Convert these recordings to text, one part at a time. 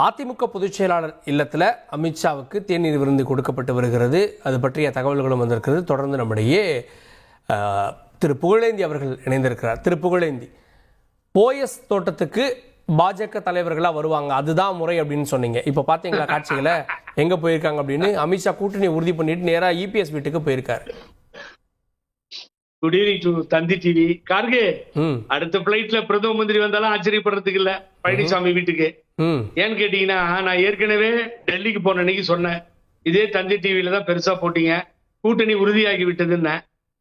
அதிமுக பொதுச் செயலாளர் இல்லத்தில் அமித்ஷாவுக்கு தேநீர் விருந்து கொடுக்கப்பட்டு வருகிறது. அது பற்றிய தகவல்களும் வந்திருக்கிறது. தொடர்ந்து நம்முடைய திரு புகழேந்தி அவர்கள் இணைந்திருக்கிறார். திரு புகழேந்தி போயஸ் தோட்டத்துக்கு பாஜக தலைவர்களாக வருவாங்க. அதுதான் முறை அப்படின்னு சொன்னீங்க. இப்போ பார்த்தீங்களா காட்சிகளை? எங்கே போயிருக்காங்க அப்படின்னு அமித்ஷா கூட்டணி உறுதி பண்ணிட்டு நேராக இபிஎஸ் வீட்டுக்கு போயிருக்காரு. Good evening to Thanthi TV Kharge அடுத்த பிளைட்ல பிரதம மந்திரி வந்தாலும் ஆச்சரியப்படுறதுக்கு இல்ல. பழனிசாமி வீட்டுக்கு. ஏன்னு கேட்டீங்கன்னா நான் ஏற்கனவே டெல்லிக்கு போன அன்னைக்கு சொன்னேன். இதே தந்தி டிவில தான் பெருசா போட்டீங்க. கூட்டணி உறுதியாகி விட்டதுன்னு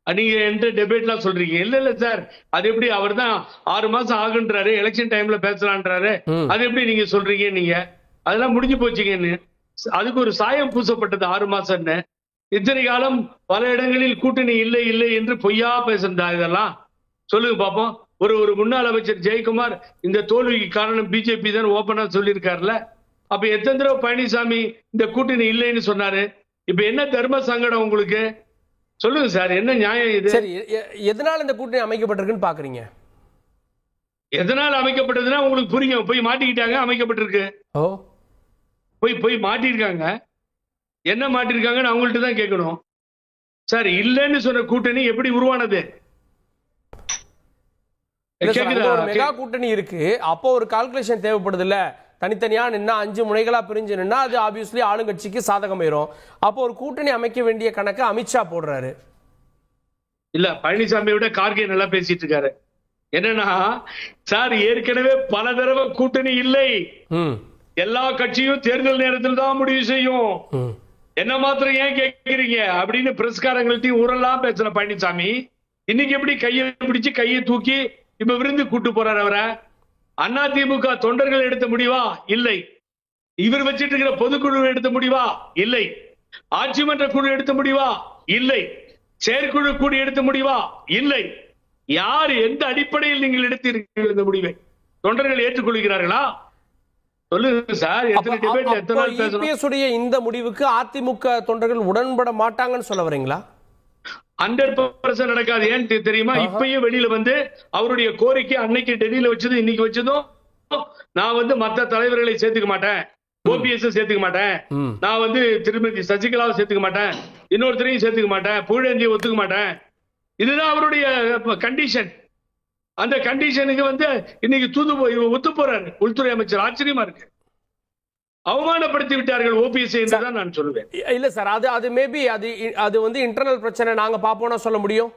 நீங்க என்கிட்ட டெபேட்லாம் சொல்றீங்க. இல்ல இல்ல சார் அது எப்படி அவர் தான் ஆறு மாசம் ஆகுன்றாரு எலெக்ஷன் டைம்ல பேசலான்றாரு. அது எப்படி நீங்க சொல்றீங்க நீங்க? அதெல்லாம் முடிஞ்சு போச்சுங்கன்னு. அதுக்கு ஒரு சாயம் பூசப்பட்டது ஆறு மாசம்னு. இத்தனை காலம் பல இடங்களில் கூட்டணி இல்லை இல்லை என்று பொய்யா பேசுறதா இதெல்லாம்? சொல்லுங்க பாப்போம். ஒரு ஒரு முன்னாள் அமைச்சர் ஜெயக்குமார் இந்த தோல்விக்கு காரணம் பிஜேபி தான் ஓபனா சொல்லியிருக்காருல்ல. அப்ப எத்தனை தடவை பழனிசாமி இந்த கூட்டணி இல்லைன்னு சொன்னாரு? இப்ப என்ன தர்ம சங்கடம் உங்களுக்கு? சொல்லுங்க சார் என்ன நியாயம் இது? சரி எதனால இந்த கூட்டணி அமைக்கப்பட்டிருக்குன்னு பார்க்குறீங்க எதனால அமைக்கப்பட்டதுன்னா உங்களுக்கு புரியும். போய் மாட்டிக்கிட்டாங்க அமைக்கப்பட்டிருக்கு. ஓ. போய் போய் மாட்டிருக்காங்க. என்ன மாட்டிருக்காங்கன்னு அவங்கள்ட்ட தான் கேட்கணும். சார் இல்லைன்னு சொன்ன கூட்டணி எப்படி உருவானது இல்ல சார், அங்க கேக்குதா? ஒரு மெகா கூட்டணி இருக்கு. அப்போ ஒரு கால்குலேஷன் தேவைப்படுது இல்ல தனித்தனியா நின்னா அஞ்சு முனைகளா பிரிஞ்சு நின்னா அது ஆப்வியஸ்லி ஆளுங்கட்சிக்கு சாதகமாயிரும். அப்போ ஒரு கூட்டணி அமைக்க வேண்டிய கணக்கு அமித்ஷா போடுறாரு. இல்ல பழனிசாமியை விட கார்கே நல்லா பேசிட்டு இருக்காரு. என்னன்னா சார் ஏற்கனவே பல தடவை கூட்டணி இல்லை. எல்லா கட்சியும் தேர்தல் நேரத்தில் தான் முடிவு செய்யும். என்ன மாத்திரம் ஏன் கேக்குறீங்க? அப்படின்னு பிரஸ்காரங்கள்ட்டையும் ஊரெல்லாம் பேசுற பழனிசாமி. இன்னைக்கு எப்படி கையை பிடிச்சு கையை தூக்கி இப்ப விருந்து கூட்டு போறாரு அவரை. அண்ணா திமுக தொண்டர்கள் எடுத்த முடிவா? இல்லை. இவர் வச்சிட்டு இருக்கிற பொதுக்குழு எடுத்த முடிவா? இல்லை. ஆட்சி மன்ற குழு எடுத்த முடிவா? இல்லை. செயற்குழு கூடி எடுத்த முடிவா? இல்லை. யார் எந்த அடிப்படையில் நீங்கள் எடுத்தீர்கள் இந்த முடிவை? தொண்டர்கள் ஏற்றுக்கொள்கிறார்களா? சொல்லுங்க சார். எத்தனை டிபேட் எத்தனை பேசணும்? இந்த முடிவுக்கு அதிமுக தொண்டர்கள் உடன்பட மாட்டாங்கன்னு சொல்ல வரீங்களா? ஹண்ட்ரட் பர்சன்ட் நடக்காது. ஏன் தெரியுமா? இப்பயும் வெளியில வந்து அவருடைய கோரிக்கை அன்னைக்கு டெல்லியில வச்சது இன்னைக்கு வச்சதும் நான் வந்து மத்த தலைவர்களை சேர்த்துக்க மாட்டேன். ஓபிஎஸ் சேர்த்துக்க மாட்டேன். நான் வந்து திருமதி சசிகலாவை சேர்த்துக்க மாட்டேன். இன்னொருத்தரையும் சேர்த்துக்க மாட்டேன். புகழேந்தியை ஒத்துக்க மாட்டேன். இதுதான் அவருடைய கண்டிஷன் அந்த கண்டிஷனுக்கு வந்து இன்னைக்கு தூது போய் ஒத்து போறாரு. உள்துறை அமைச்சர் ஆச்சரியமா இருக்கு. அவமானப்படுத்தி விட்டார்கள் ஓபிஎஸ் என்றுதான் நான் சொல்லுவேன் இல்ல சார் அது அது மேபி அது அது வந்து இன்டர்னல் பிரச்சனை நாங்க பாப்போம்னா சொல்ல முடியும்.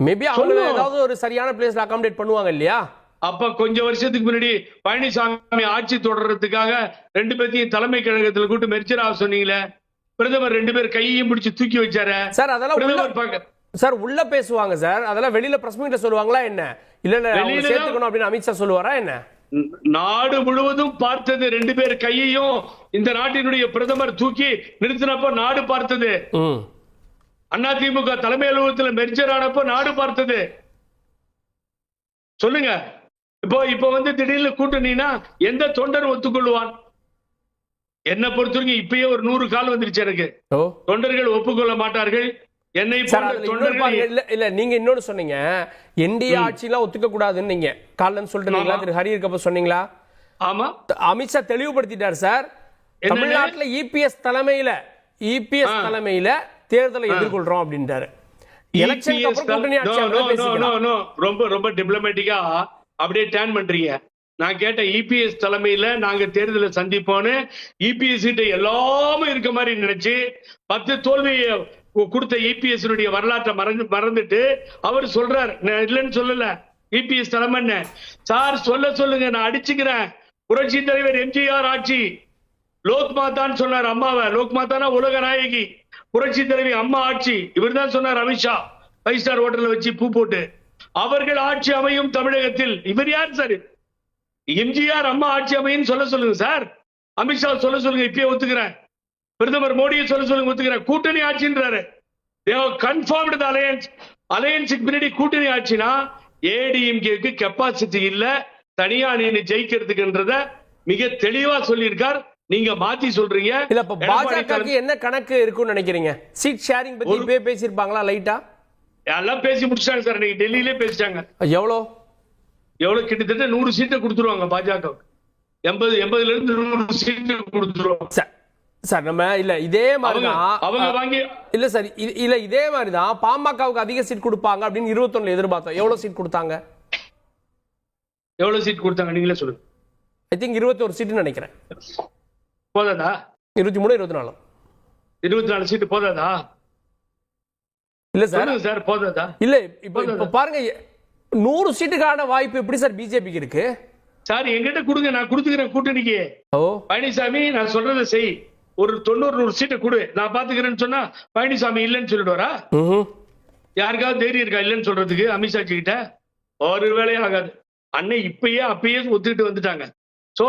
மேபி அவங்க. ஏதாவது ஒரு சரியான பிளேஸ்ல அகாமடேட் பண்ணுவாங்க இல்லையா? அப்ப கொஞ்ச வருஷத்துக்கு முன்னாடி பழனிசாமி ஆட்சி தொடர்றதுக்காக ரெண்டு பேர்த்தையும் தலைமை கழகத்துல கூட்டு மெர்ச்சரா சொன்னீங்களே பிரதமர் ரெண்டு பேர் கையையும் பிடிச்சு தூக்கி வச்சாரு. சார் அதெல்லாம் பிரதமர் சார் உள்ள பேசுவாங்க சார் அதெல்லாம் வெளியில பிரஸ் மீட்ல சொல்லுவாங்களா என்ன? இல்ல இல்ல சேர்த்துக்கணும் அப்படின்னு அமித்ஷா சொல்லுவாரா என்ன? நாடு முழுவதும் பார்த்தது. ரெண்டு பேர் கையையும் இந்த நாட்டினுடைய பிரதமர் தூக்கி நிறுத்தினப்ப நாடு பார்த்தது. அதிமுக தலைமை அலுவலகத்துல மெர்ஜர் ஆனப்போ நாடு பார்த்தது. சொல்லுங்க. இப்போ இப்போ வந்து திடீர்னு கூட்டணினா எந்த தொண்டர் ஒத்துக்கொள்வான்? என்ன பொறுத்தவரைக்கும் இப்பயே ஒரு நூறு கால் வந்துருச்சு எனக்கு. தொண்டர்கள் ஒப்புக்கொள்ள மாட்டார்கள். என்னை இல்ல இல்ல நீங்க இன்னொன்னு சொன்னீங்க. என்டிஏ ஆட்சிலாம் ஒத்துக்க கூடாதுன்னு நீங்க. காலன்னு சொல்லிட்டு. திரு ஹரி இருக்கப்ப சொன்னீங்களா? ஆமா. அமித்ஷா தெளிவுபடுத்திட்டார் சார்? தமிழ்நாட்டுல இபிஎஸ் தலைமையில இபிஎஸ் தலைமையில தேர்தலை எதிர்கொள்றோம் அப்படின்றாரு. ரொம்ப ரொம்ப டிப்ளமேட்டிக்கா அப்படியே டேன் பண்றீங்க. நான் கேட்ட இபிஎஸ் தலைமையில நாங்க தேர்தலை சந்திப்போம்னு இபிஎஸ் கிட்ட எல்லாமே இருக்க மாதிரி நினைச்சு பத்து தோல்வியை கொடுத்த இபிஎஸ் வரலாற்றை மறந்து மறந்துட்டு அவர் சொல்றார். நான் இல்லைன்னு சொல்லல. இபிஎஸ் தலைமைன்னு சார் சொல்ல சொல்லுங்க. நான் அடிச்சுக்கிறேன். புரட்சி தலைவர் எம்ஜிஆர் ஆட்சி. லோக் மாதான்னு சொன்னார் அம்மாவை. லோக் மாதானா உலக நாயகி. புரட்சி தலைவி அம்மா ஆட்சி. இவர் தான் சொன்னார் அமித்ஷா ஃபைவ் ஸ்டார் ஹோட்டல்ல வச்சு பூ போட்டு. அவர்கள் ஆட்சி அமையும் தமிழகத்தில். இவர் யார் சார்? எம்ஜிஆர் அம்மா ஆட்சி அமையும் சொல்ல சொல்லுங்க சார். அமித்ஷா சொல்ல சொல்லுங்க. இப்பயே ஒத்துக்கிறேன். பிரதமர் மோடியை சொல்ல சொல்லுங்க ஒத்துக்கிறேன். கூட்டணி ஆட்சின்றாரு. கன்ஃபார்ம்டு அலையன்ஸ் அலையன்ஸுக்கு பின்னாடி கூட்டணி ஆட்சினா ஏடிஎம்கேக்கு கெப்பாசிட்டி இல்ல. தனியா நின்னு ஜெயிக்கிறதுக்குன்றத மிக தெளிவா சொல்லியிருக்கார். நீங்க மாத்தி சொல்றீங்க. இல்ல இப்ப பாஜகவுக்கு என்ன கணக்கு இருக்கும்னு நினைக்கிறீங்க? சீட் ஷேரிங் பத்தி இப்பவே பேசியிருப்பாங்களா லைட்டா எல்லாம் பேசி முடிச்சிட்டாங்க சார். இன்னைக்கு டெல்லியிலே பேசிட்டாங்க. எவ்வளோ? எவ்வளவு கிட்டத்தட்ட நூறு சீட்டை கொடுத்துருவாங்க பாஜக எண்பது எண்பதுல இருந்து நூறு சீட்டு கொடுத்துருவோம் சார் நம்ம இல்ல இதே மாதிரி அவங்க வாங்கி இல்ல சார் இல்ல இதே மாதிரி தான் பாமகவுக்கு அதிக சீட் கொடுப்பாங்க அப்படின்னு இருபத்தொன்னுல எதிர்பார்த்தோம். எவ்வளவு சீட் கொடுத்தாங்க? எவ்வளவு சீட் கொடுத்தாங்க? நீங்களே சொல்லுங்க. ஐ திங்க் இருபத்தோரு சீட்டுன்னு நினைக்கிறேன். போதாதா? இருபத்தி மூணு இருபத்தி நாலு. இருபத்தி நாலு சீட்டு போதாதா? இல்ல சார். சார் போதாதா? இல்ல இப்ப இப்ப பாருங்க நூறு சீட்டுக்கான வாய்ப்பு எப்படி சார் பிஜேபிக்கு இருக்கு? சார் எங்கிட்ட கொடுங்க நான் கொடுத்துக்கிறேன் கூட்டணிக்கு. ஓ. பழனிசாமி நான் சொல்றதை செய். ஒரு தொண்ணூறு நூறு சீட்டை கொடு. நான் பாத்துக்கிறேன்னு சொன்னா பழனிசாமி இல்லைன்னு சொல்லிடுவாரா. யாருக்காவது தைரியம் இருக்கா இல்லைன்னு சொல்றதுக்கு அமித்ஷா கிட்ட? ஒரு வேலையும் ஆகாது. அண்ணன் இப்பயே அப்பயே ஒத்துக்கிட்டு வந்துட்டாங்க. சோ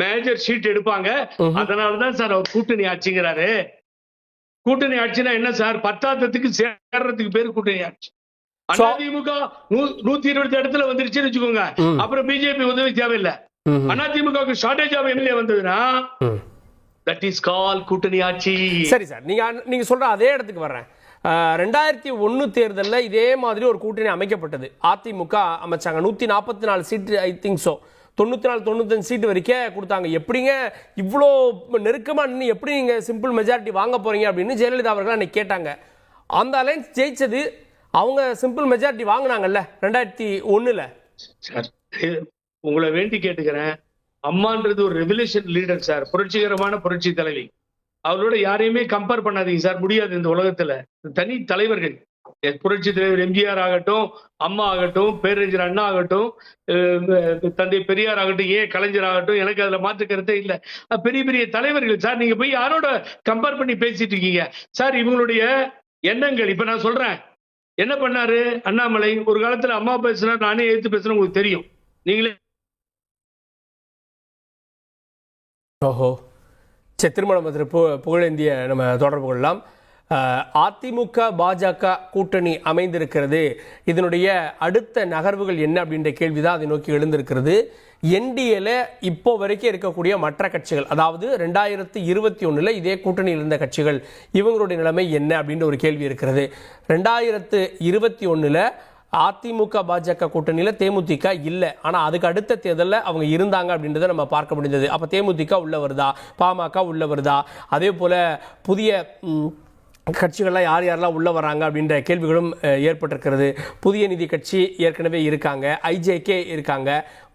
மேஜர் சீட் எடுப்பாங்க. அதனாலதான் சார் அவர் கூட்டணி ஆட்சிங்கிறாரு. கூட்டணி ஆட்சினா என்ன சார்? பத்தாத்தத்துக்கு சேர்றதுக்கு பேரு கூட்டணி ஆட்சி. அதிமுக நூத்தி இருபத்தி இடத்துல வந்துருச்சுன்னு வச்சுக்கோங்க. அப்புறம் பிஜேபி உதவி தேவையில்லை. அதிமுகவுக்கு ஷார்டேஜ் ஆஃப் எம்எல்ஏ வந்ததுன்னா. தட் இஸ் கால் கூட்டணி ஆட்சி. சரி சார் நீங்க நீங்க சொல்ற அதே இடத்துக்கு வர்றேன். ரெண்டாயிரத்தி ஒன்னு தேர்தல்ல இதே மாதிரி ஒரு கூட்டணி அமைக்கப்பட்டது. அதிமுக அமைச்சாங்க. நூத்தி நாற்பத்தி நாலு சீட்டு ஐ திங்க் ஸோ தொண்ணூத்தி நாலு தொண்ணூத்தஞ்சு சீட்டு வரைக்கும் கொடுத்தாங்க. எப்படிங்க இவ்வளோ நெருக்கமா நின்று எப்படி நீங்க சிம்பிள் மெஜாரிட்டி வாங்க போறீங்க அப்படின்னு ஜெயலலிதா அவர்கள் அன்னைக்கு கேட்டாங்க. அந்த அலைன்ஸ் ஜெயிச்சது அவங்க சிம்பிள் மெஜாரிட்டி வாங்கினாங்கல்ல ரெண்டாயிரத்தி இது உங்களை வேண்டி கேட்டுக்கிறேன். அம்மான்றது ஒரு ரெவல்யூஷன் லீடர் சார் புரட்சிகரமான புரட்சி தலைவி. அவரோட யாரையுமே கம்பேர் பண்ணாதீங்க சார் முடியாது இந்த உலகத்துல. தனி தலைவர்கள். புரட்சி தலைவர் எம்ஜிஆர் ஆகட்டும் அம்மா ஆகட்டும் பேரறிஞர் அண்ணா ஆகட்டும் தந்தை பெரியார் ஆகட்டும் ஏன் கலைஞர் ஆகட்டும் எனக்கு அதுல மாற்று கருத்தே இல்லை. பெரிய பெரிய தலைவர்கள் சார் நீங்க போய் யாரோட கம்பேர் பண்ணி பேசிட்டு இருக்கீங்க? சார் இவங்களுடைய எண்ணங்கள். இப்ப நான் சொல்றேன். என்ன பண்ணாரு? அண்ணாமலை ஒரு காலத்துல அம்மா பேசுனா நானே எடுத்து பேசுறேன் உங்களுக்கு தெரியும். நீங்களே ஓஹோ. சரி திருமணம் திரு பு புகழேந்திய நம்ம தொடர்பு கொள்ளலாம். அதிமுக பாஜக கூட்டணி அமைந்திருக்கிறது. இதனுடைய அடுத்த நகர்வுகள் என்ன அப்படின்ற கேள்வி தான் அதை நோக்கி எழுந்திருக்கிறது. என்டிஏல இப்போ வரைக்கும் இருக்கக்கூடிய மற்ற கட்சிகள் அதாவது ரெண்டாயிரத்தி இருபத்தி ஒன்றில் இதே கூட்டணியில் இருந்த கட்சிகள் இவங்களுடைய நிலைமை என்ன அப்படின்ற ஒரு கேள்வி இருக்கிறது. ரெண்டாயிரத்து இருபத்தி ஒன்றில் அதிமுக பாஜக கூட்டணியில் தேமுதிக இல்லை. ஆனால் அதுக்கு அடுத்த தேர்தலில் அவங்க இருந்தாங்க அப்படின்றத நம்ம பார்க்க முடிஞ்சது அப்போ தேமுதிக உள்ள வருதா? பாமக உள்ள வருதா? அதே போல் புதிய கட்சிகள்லாம் யார் யாரெல்லாம் உள்ளே வராங்க அப்படின்ற கேள்விகளும் ஏற்பட்டிருக்கிறது. புதிய நிதி கட்சி ஏற்கனவே இருக்காங்க. ஐஜேகே இருக்காங்க.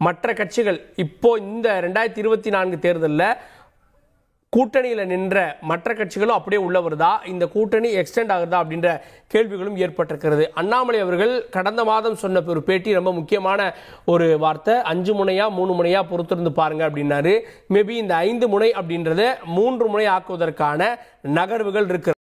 மற்ற கட்சிகள் இப்போ இந்த ரெண்டாயிரத்தி இருபத்தி நான்கு தேர்தலில் கூட்டணியில் நின்ற மற்ற கட்சிகளும் அப்படியே உள்ள வருதா? இந்த கூட்டணி எக்ஸ்டெண்ட் ஆகுதா? அப்படின்ற கேள்விகளும் ஏற்பட்டிருக்கிறது. அண்ணாமலை அவர்கள் கடந்த மாதம் சொன்ன ஒரு பேட்டி ரொம்ப முக்கியமான ஒரு வார்த்தை. அஞ்சு முனையா மூணு முனையா பொறுத்திருந்து பாருங்க அப்படின்னாரு. மேபி இந்த ஐந்து முனை அப்படின்றத மூன்று முனை ஆக்குவதற்கான நகர்வுகள் இருக்கு.